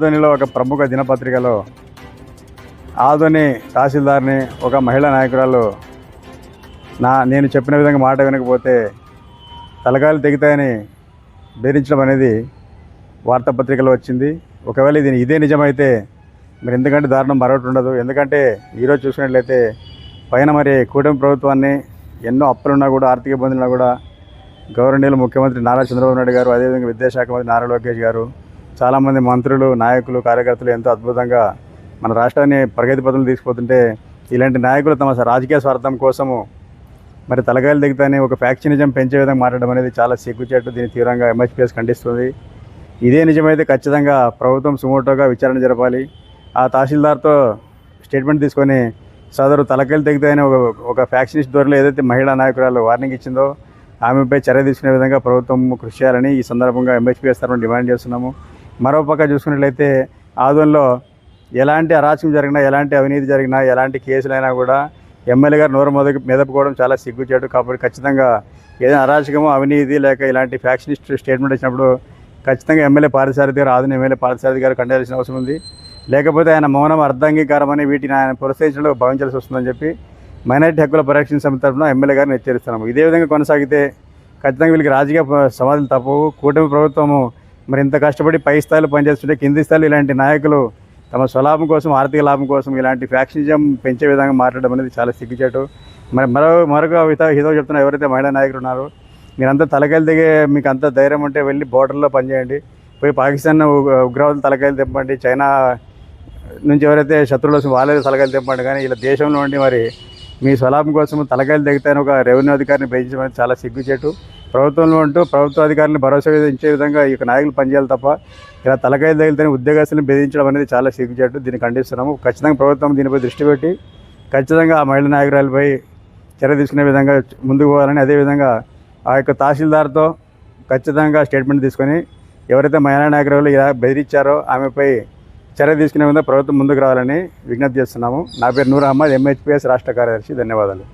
ఆధోనిలో ఒక ప్రముఖ దినపత్రికలో ఆధోని తహసీల్దార్ని ఒక మహిళా నాయకురాలు నా నేను చెప్పిన విధంగా మాట వినకపోతే తలకాయలు తెగుతాయని బెదిరించడం అనేది వార్తాపత్రికలో వచ్చింది. ఒకవేళ ఇది ఇదే నిజమైతే మరి ఎందుకంటే దారుణం మరొకటి ఉండదు. ఎందుకంటే ఈరోజు చూసినట్లయితే పైన మరి కూటమి ప్రభుత్వాన్ని ఎన్నో అప్పులున్నా కూడా ఆర్థిక ఇబ్బందులున్నా కూడా గవర్నీయులు ముఖ్యమంత్రి నారా చంద్రబాబు నాయుడు గారు అదేవిధంగా విద్యాశాఖ మంత్రి నారా లోకేష్ గారు చాలామంది మంత్రులు నాయకులు కార్యకర్తలు ఎంతో అద్భుతంగా మన రాష్ట్రాన్ని ప్రగతి పథంలో తీసుకుపోతుంటే ఇలాంటి నాయకులు తమ రాజకీయ స్వార్థం కోసము మరి తలకాయలు దిగుతానే ఒక ఫ్యాక్షనిజం పెంచే విధంగా మాట్లాడడం అనేది చాలా సిగ్గుచేటు దీన్ని తీవ్రంగా ఎంఎస్పీఎస్ ఖండిస్తుంది. ఇదే నిజమైతే ఖచ్చితంగా ప్రభుత్వం సుమోటోగా విచారణ జరపాలి. ఆ తహసీల్దార్తో స్టేట్మెంట్ తీసుకొని సదరు తలకాయలు తెగితేనే ఒక ఒక ఫ్యాక్షనిస్ట్ ధోరణిలో ఏదైతే మహిళా నాయకురాలు వార్నింగ్ ఇచ్చిందో ఆమెపై చర్య తీసుకునే విధంగా ప్రభుత్వం కృషి చేయాలని ఈ సందర్భంగా ఎంహెచ్పిఎస్ తరఫున డిమాండ్ చేస్తున్నాము. మరోపక్క చూసుకున్నట్లయితే ఆదంలో ఎలాంటి అరాచకం జరిగినా ఎలాంటి అవినీతి జరిగినా ఎలాంటి కేసులైనా కూడా ఎమ్మెల్యే గారు నోరు మొదలు మెదపుకోవడం చాలా సిగ్గుచేటు. కాబట్టి ఖచ్చితంగా ఏదైనా అరాచకము అవినీతి లేక ఇలాంటి ఫ్యాక్షనిస్ట్ స్టేట్మెంట్ ఇచ్చినప్పుడు ఖచ్చితంగా ఎమ్మెల్యే పారిసారథి గారు ఆదిన ఎమ్మెల్యే పారిసారథి గారు ఖండాల్సిన అవసరం ఉంది. లేకపోతే ఆయన మౌనం అర్ధాంగీకారమని వీటిని ఆయన ప్రోత్సహించడంలో భావించాల్సి వస్తుందని చెప్పి మైనార్టీ హక్కుల పరిరక్షణ సమితి తరఫున ఎమ్మెల్యే గారిని హెచ్చరిస్తున్నాము. ఇదే విధంగా కొనసాగితే ఖచ్చితంగా వీళ్ళకి రాజకీయ సమాధులు తప్పవు. కూటమి ప్రభుత్వము మరి ఇంత కష్టపడి పై స్థాయిలో పనిచేస్తుంటే కింది స్థాయిలో ఇలాంటి నాయకులు తమ స్వలాభం కోసం ఆర్థిక లాభం కోసం ఇలాంటి ఫ్యాక్షనిజం పెంచే విధంగా మాట్లాడడం అనేది చాలా సిగ్గుచేటు. మరి మరో మరొక హిత హితో చెప్తున్న ఎవరైతే మహిళా నాయకులు ఉన్నారో మీరంతా తలకాయలు దిగే మీకు అంత ధైర్యం ఉంటే వెళ్ళి బోర్డర్లో పనిచేయండి. పోయి పాకిస్తాన్ ఉగ్రవాదులు తలకాయలు తెంపండి. చైనా నుంచి ఎవరైతే శత్రువులు వస్తే వాళ్ళే తలకాయలు తెంపండి. కానీ ఇలా దేశంలో ఉండి మరి మీ స్వలాభం కోసం తలకాయలు దిగితే ఒక రెవెన్యూ అధికారిని పెంచడం అనేది చాలా సిగ్గుచేటు. ప్రభుత్వంలో ఉంటూ ప్రభుత్వ అధికారులను భరోసా విధించే విధంగా ఈ యొక్క నాయకులు పనిచేయాలి తప్ప ఇలా తలకాయలు తగిలితేనే ఉద్యోగస్తులను బెదిరించడం అనేది చాలా సిగ్గుచేటు దీన్ని ఖండిస్తున్నాము. ఖచ్చితంగా ప్రభుత్వం దీనిపై దృష్టి పెట్టి ఖచ్చితంగా ఆ మహిళా నాయకురాలపై చర్య తీసుకునే విధంగా ముందుకు పోవాలని అదేవిధంగా ఆ యొక్క తహసీల్దార్తో ఖచ్చితంగా స్టేట్మెంట్ తీసుకొని ఎవరైతే మహిళా నాయకురాలు ఇలా బెదిరించారో ఆమెపై చర్య తీసుకునే విధంగా ప్రభుత్వం ముందుకు రావాలని విజ్ఞప్తి చేస్తున్నాము. నా పేరు నూర్ అహ్మద్ ఎంహెచ్పిఎస్ రాష్ట్ర కార్యదర్శి. ధన్యవాదాలు.